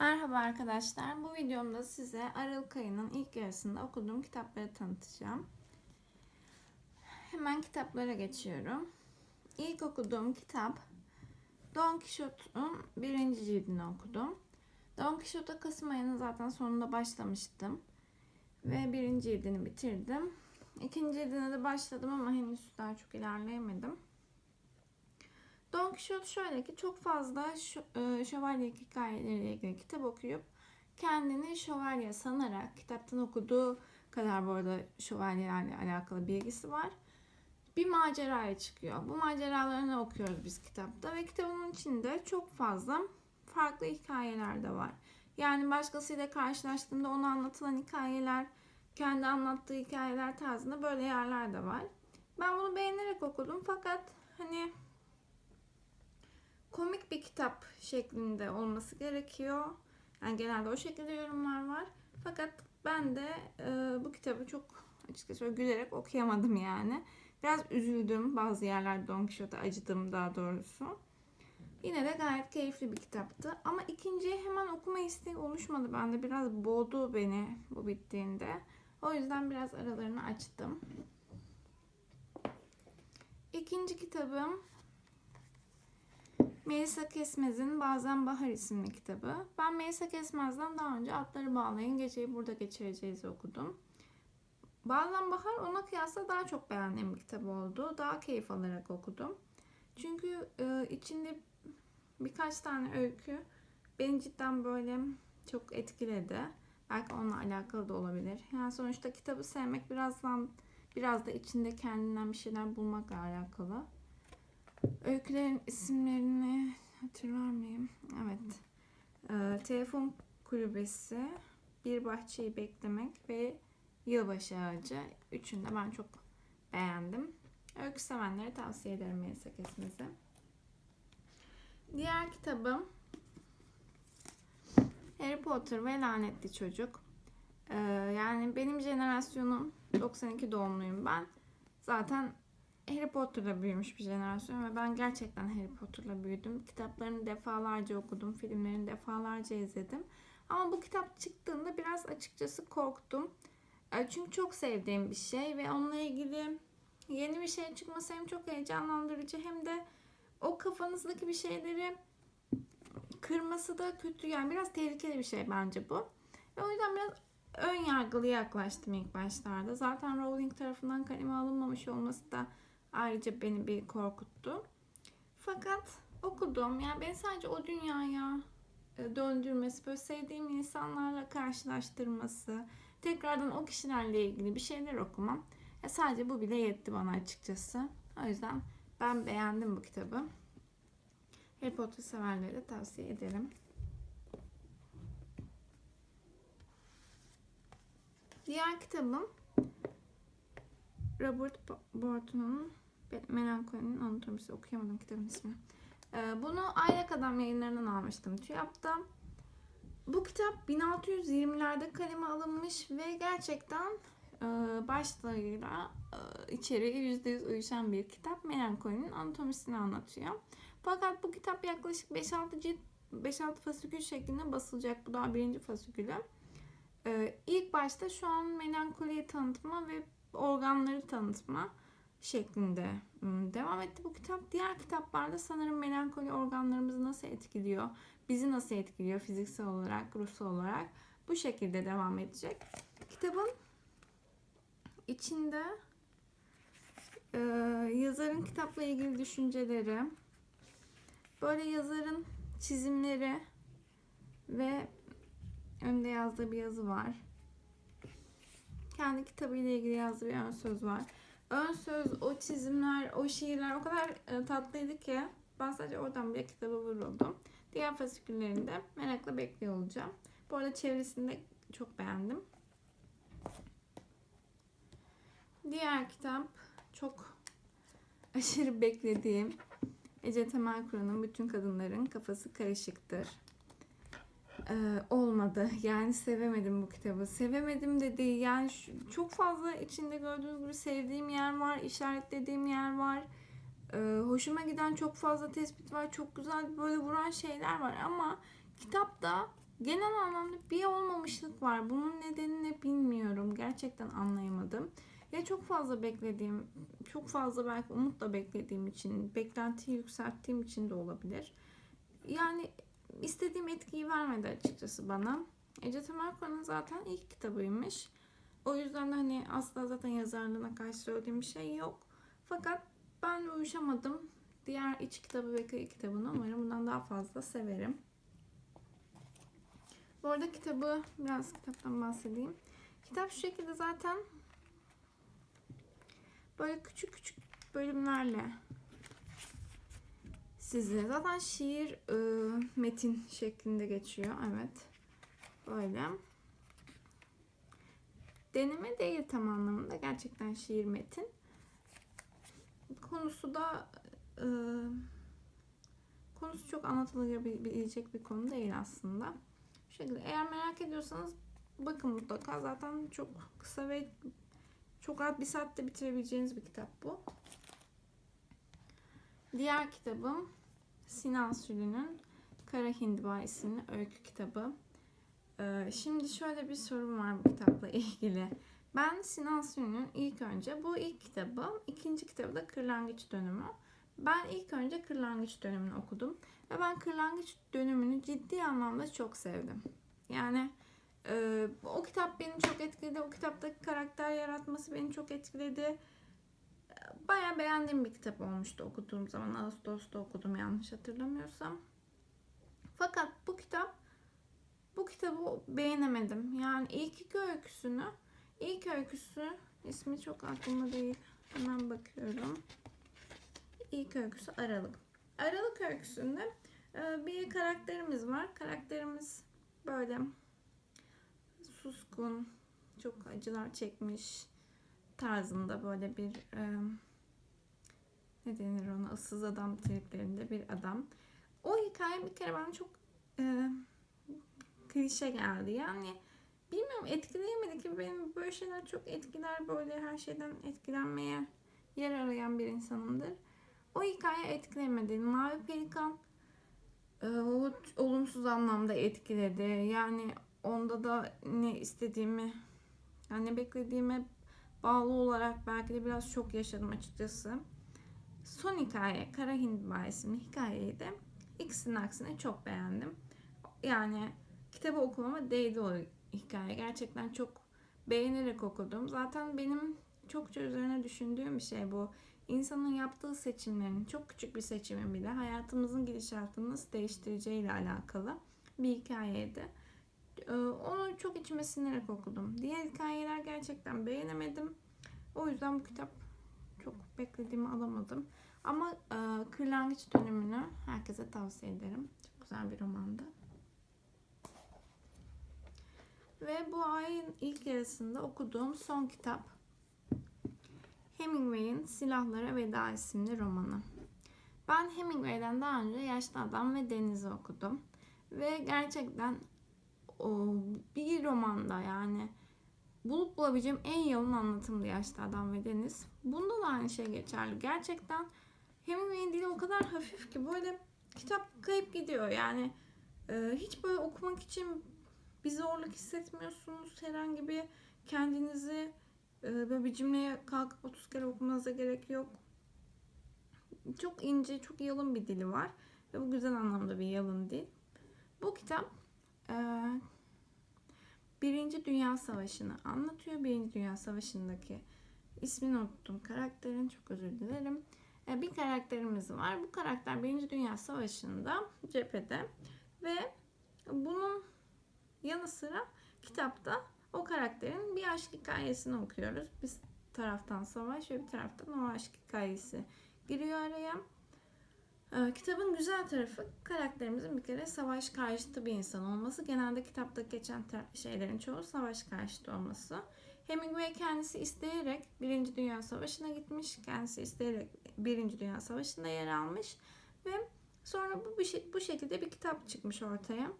Merhaba arkadaşlar. Bu videomda size Aralık ayının ilk yarısında okuduğum kitapları tanıtacağım. Hemen kitaplara geçiyorum. İlk okuduğum kitap Don Quixote'un birinci cildini okudum. Don Quixote'a Kasım ayının zaten sonunda başlamıştım. Ve birinci cildini bitirdim. İkinci cildine de başladım ama henüz daha çok ilerleyemedim. Don Quixote şöyle ki çok fazla e, şövalye hikayeleriyle ilgili kitap okuyup kendini şövalye sanarak kitaptan okuduğu kadar bu arada şövalyelerle alakalı bilgisi var. Bir maceraya çıkıyor. Bu maceralarını okuyoruz biz kitapta ve kitabın içinde çok fazla farklı hikayeler de var. Yani başkasıyla karşılaştığında ona anlatılan hikayeler, kendi anlattığı hikayeler tarzında böyle yerler de var. Ben bunu beğenerek okudum fakat hani komik bir kitap şeklinde olması gerekiyor. Yani genelde o şekilde yorumlar var. Fakat ben de e, bu kitabı çok açıkçası gülerek okuyamadım yani. Biraz üzüldüm bazı yerlerde Don Quixote'a acıdım daha doğrusu. Yine de gayet keyifli bir kitaptı. Ama ikinciyi hemen okuma isteği oluşmadı bende. Biraz boğdu beni bu bittiğinde. O yüzden biraz aralarını açtım. İkinci kitabım Melisa Kesmez'in Bazen Bahar isimli kitabı. Ben Melisa Kesmez'den daha önce Atları Bağlayın Geceyi Burada Geçireceğiz okudum. Bazen Bahar ona kıyasla daha çok beğendiğim bir kitap oldu. Daha keyif alarak okudum. Çünkü e, içinde birkaç tane öykü beni cidden böyle çok etkiledi. Belki onunla alakalı da olabilir. Yani sonuçta kitabı sevmek birazdan biraz da içinde kendinden bir şeyler bulmakla alakalı. Öykülerin isimlerini hatırlar mıyım? Evet. Ee, telefon kulübesi, bir bahçeyi beklemek ve yılbaşı ağacı. Üçünü de ben çok beğendim. Öykü sevenlere tavsiye ederim Melisa Kesmez'i. Diğer kitabım Harry Potter ve Lanetli Çocuk. Ee, yani benim jenerasyonum 92 doğumluyum ben. Zaten Harry Potter'la büyümüş bir jenerasyon ve ben gerçekten Harry Potter'la büyüdüm. Kitaplarını defalarca okudum, filmlerini defalarca izledim. Ama bu kitap çıktığında biraz açıkçası korktum. E, Çünkü çok sevdiğim bir şey ve onunla ilgili yeni bir şey çıkması hem çok heyecanlandırıcı hem de o kafanızdaki bir şeyleri kırması da kötü. Yani biraz tehlikeli bir şey bence bu. Ve o yüzden biraz ön yargılı yaklaştım ilk başlarda. Zaten Rowling tarafından kaleme alınmamış olması da ayrıca beni bir korkuttu. Fakat okudum. Yani beni sadece o dünyaya e, döndürmesi, böyle sevdiğim insanlarla karşılaştırması, tekrardan o kişilerle ilgili bir şeyler okumam. Ya sadece bu bile yetti bana açıkçası. O yüzden ben beğendim bu kitabı. Harry Potter severlere de tavsiye ederim. Diğer kitabım Robert Borton'un Melankolinin Anatomisi okuyamadım kitabın ismini. Ee, bunu Aylak Adam yayınlarından almıştım TÜYAP'ta. Bu kitap 1620'lerde kaleme alınmış ve gerçekten e, başlarıyla e, içeriği %100 uyuşan bir kitap. Melankolinin anatomisini anlatıyor. Fakat bu kitap yaklaşık 5-6 cilt 5-6 fasikül şeklinde basılacak. Bu daha birinci fasikülü. Ee, ilk başta şu an melankoliyi tanıtma ve organları tanıtma şeklinde devam etti bu kitap. Diğer kitaplarda sanırım melankoli organlarımızı nasıl etkiliyor, bizi nasıl etkiliyor fiziksel olarak, ruhsal olarak bu şekilde devam edecek. Kitabın içinde e, yazarın kitapla ilgili düşünceleri, böyle yazarın çizimleri ve önde yazdığı bir yazı var. Kendi kitabıyla ilgili yazdığı bir ön söz var. Ön söz, o çizimler, o şiirler o kadar e, tatlıydı ki ben sadece oradan bile kitabı vuruldum. Diğer fasiküllerini de merakla bekliyor olacağım. Bu arada çevresini de çok beğendim. Diğer kitap çok aşırı beklediğim Ece Temel Kur'an'ın Bütün Kadınların Kafası Karışıktır. Ee, olmadı. Yani sevemedim bu kitabı. Sevemedim de. Yani şu- çok fazla içinde gördüğünüz gibi sevdiğim yer var, işaretlediğim yer var. Ee, hoşuma giden çok fazla tespit var. Çok güzel böyle vuran şeyler var ama kitapta genel anlamda bir olmamışlık var. Bunun nedenini bilmiyorum. Gerçekten anlayamadım. Ya çok fazla beklediğim, çok fazla belki umutla beklediğim için, beklentiyi yükselttiğim için de olabilir. Yani istediğim etkiyi vermedi açıkçası bana. Ece Temelkur'un zaten ilk kitabıymış. O yüzden de hani asla zaten yazarlığına karşı söylediğim bir şey yok. Fakat ben uyuşamadım. Diğer iç kitabı ve kıyı kitabını umarım bundan daha fazla severim. Bu arada kitabı biraz kitaptan bahsedeyim. Kitap şu şekilde zaten böyle küçük küçük bölümlerle size zaten şiir e, metin şeklinde geçiyor. Evet. Böyle. Deneme değil tam anlamında. Gerçekten şiir metin. Konusu da e, konusu çok anlatılabilecek bir konu değil aslında. Şu şekilde eğer merak ediyorsanız bakın mutlaka. Zaten çok kısa ve çok rahat bir saatte bitirebileceğiniz bir kitap bu. Diğer kitabım Sinan Sülü'nün Kara Hindiba isimli öykü kitabı. Ee, şimdi şöyle bir sorum var bu kitapla ilgili. Ben Sinan Sülü'nün ilk önce bu ilk kitabı, ikinci kitabı da Kırlangıç Dönümü. Ben ilk önce Kırlangıç Dönümünü okudum ve ben Kırlangıç Dönümünü ciddi anlamda çok sevdim. Yani e, o kitap beni çok etkiledi. O kitaptaki karakter yaratması beni çok etkiledi. Bayağı beğendiğim bir kitap olmuştu okuduğum zaman. Ağustos'ta okudum yanlış hatırlamıyorsam. Fakat bu kitap bu kitabı beğenemedim. Yani ilk iki öyküsünü ilk öyküsü ismi çok aklımda değil. Hemen bakıyorum. İlk öyküsü Aralık. Aralık öyküsünde e, bir karakterimiz var. Karakterimiz böyle suskun, çok acılar çekmiş tarzında böyle bir e, ne denir ona ıssız adam triplerinde bir adam. O hikaye bir kere bana çok e, klişe geldi. Yani bilmiyorum etkileyemedi ki benim böyle şeyler çok etkiler böyle her şeyden etkilenmeye yer arayan bir insanımdır. O hikaye etkilemedi. Mavi Pelikan e, o olumsuz anlamda etkiledi. Yani onda da ne istediğimi yani ne beklediğime bağlı olarak belki de biraz çok yaşadım açıkçası. Son hikaye Kara Hindiba isimli hikayeyi de ikisinin aksine çok beğendim. Yani kitabı okumama değdi o hikaye. Gerçekten çok beğenerek okudum. Zaten benim çokça üzerine düşündüğüm bir şey bu. İnsanın yaptığı seçimlerin, çok küçük bir seçimin bile hayatımızın gidişatını nasıl değiştireceğiyle alakalı bir hikayeydi. Ee, onu çok içime sinerek okudum. Diğer hikayeler gerçekten beğenemedim. O yüzden bu kitap çok beklediğimi alamadım. Ama e, Kırlangıç dönümünü herkese tavsiye ederim. Çok güzel bir romandı. Ve bu ayın ilk yarısında okuduğum son kitap Hemingway'in Silahlara Veda isimli romanı. Ben Hemingway'den daha önce Yaşlı Adam ve Deniz'i okudum. Ve gerçekten bir romanda yani bulup bulabileceğim en yalın anlatımdı Yaşlı Adam ve Deniz. Bunda da aynı şey geçerli. Gerçekten Hemingway'in dili o kadar hafif ki böyle kitap kayıp gidiyor. Yani e, hiç böyle okumak için bir zorluk hissetmiyorsunuz. Herhangi bir kendinizi e, böyle bir cümleye kalkıp 30 kere okumanıza gerek yok. Çok ince, çok yalın bir dili var. Ve bu güzel anlamda bir yalın dil. Bu kitap Birinci Dünya Savaşı'nı anlatıyor. Birinci Dünya Savaşı'ndaki ismini unuttum karakterin. Çok özür dilerim. E, bir karakterimiz var. Bu karakter Birinci Dünya Savaşı'nda cephede ve bunun yanı sıra kitapta o karakterin bir aşk hikayesini okuyoruz. Bir taraftan savaş ve bir taraftan o aşk hikayesi giriyor araya. Ee, kitabın güzel tarafı karakterimizin bir kere savaş karşıtı bir insan olması. Genelde kitapta geçen şeylerin çoğu savaş karşıtı olması. Hemingway kendisi isteyerek Birinci Dünya Savaşı'na gitmiş. Kendisi isteyerek Birinci Dünya Savaşı'nda yer almış. Ve sonra bu, bu, şekilde bir kitap çıkmış ortaya.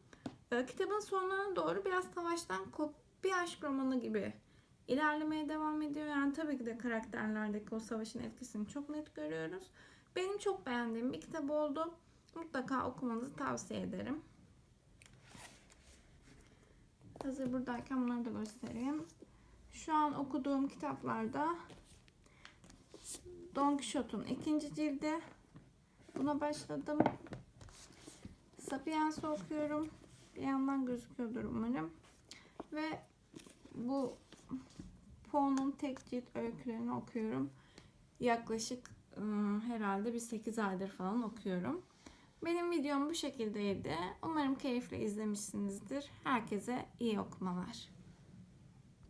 Ee, kitabın sonlarına doğru biraz savaştan kop bir aşk romanı gibi ilerlemeye devam ediyor. Yani tabii ki de karakterlerdeki o savaşın etkisini çok net görüyoruz. Benim çok beğendiğim bir kitap oldu. Mutlaka okumanızı tavsiye ederim. Hazır buradayken bunları da göstereyim. Şu an okuduğum kitaplarda Don Quixote'un ikinci cildi. Buna başladım. Sapiens'i okuyorum. Bir yandan gözüküyordur umarım. Ve bu Poe'nun tek cilt öykülerini okuyorum. Yaklaşık herhalde bir 8 aydır falan okuyorum. Benim videom bu şekildeydi. Umarım keyifle izlemişsinizdir. Herkese iyi okumalar.